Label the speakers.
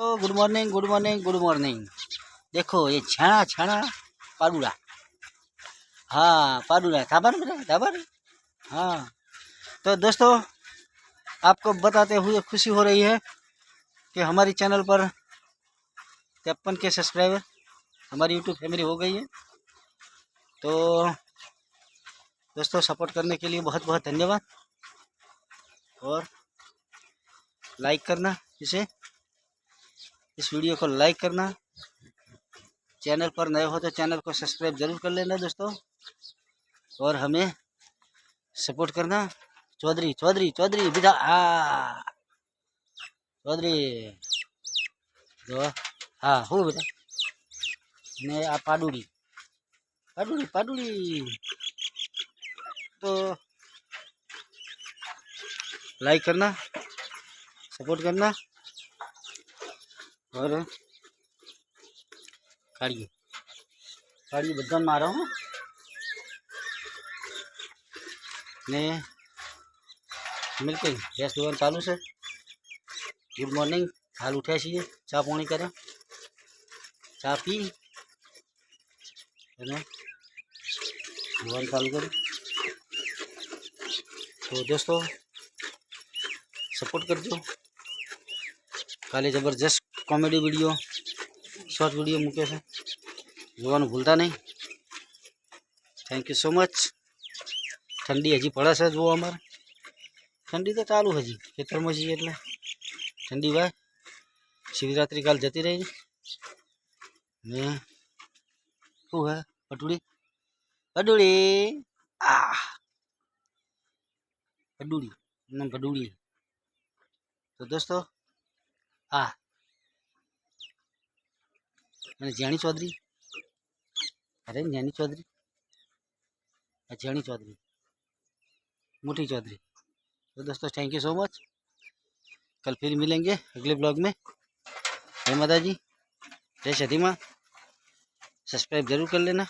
Speaker 1: तो good morning good morning good morning देखो, ये छाना छाना पाडूरा हाँ पाडूरा थाबर मेरे थाबर। हाँ। तो दोस्तों, आपको बताते हुए खुशी हो रही है कि हमारी चैनल पर तिरपन के सब्सक्राइबर, हमारी यूट्यूब फैमिली हो गई है। तो दोस्तों, सपोर्ट करने के लिए बहुत बहुत धन्यवाद। और लाइक करना, इसे इस वीडियो को लाइक करना। चैनल पर नए हो तो चैनल को सब्सक्राइब ज़रूर कर लेना दोस्तों। और हमें सपोर्ट करना। चौधरी चौधरी चौधरी, विदा। चौधरी। दो हाँ हो बेटा। मैं आ पाडूरी पाडूरी पाडुड़ी। तो लाइक करना, सपोर्ट करना। और કાઢીએ કાઢીએ બધાને મારો હો ને મિલકે ગેસ દોવાનું ચાલુ છે ગુડ મોર્નિંગ હાલ ઉઠ્યા છીએ ચા પાણી કર્યા ચા પી અને ધોવાનું ચાલુ કર્યું તો દોસ્તો સપોર્ટ કરજો કાલે જબરજસ્ત કોમેડી વિડીયો શોર્ટ વિડીયો મૂક્યો છે જોવાનું ભૂલતા નહીં થેન્ક યુ સો મચ ઠંડી હજી પડે છે જુઓ અમારે ઠંડી તો ચાલુ હજી ખેતરમાં છીએ એટલે ઠંડી ભાઈ શિવરાત્રિ કાલ જતી રહી ને શું હે પટુડી પટુડી આ પડુડી નામ પડુડી તો દોસ્તો આ मैंने जैनी चौधरी अरे ज्ञानी चौधरी जैनी चौधरी मुठी चौधरी तो दोस्तों थैंक यू सो मच कल फिर मिलेंगे अगले ब्लॉग में जय माता जी जय सती सब्सक्राइब ज़रूर कर लेना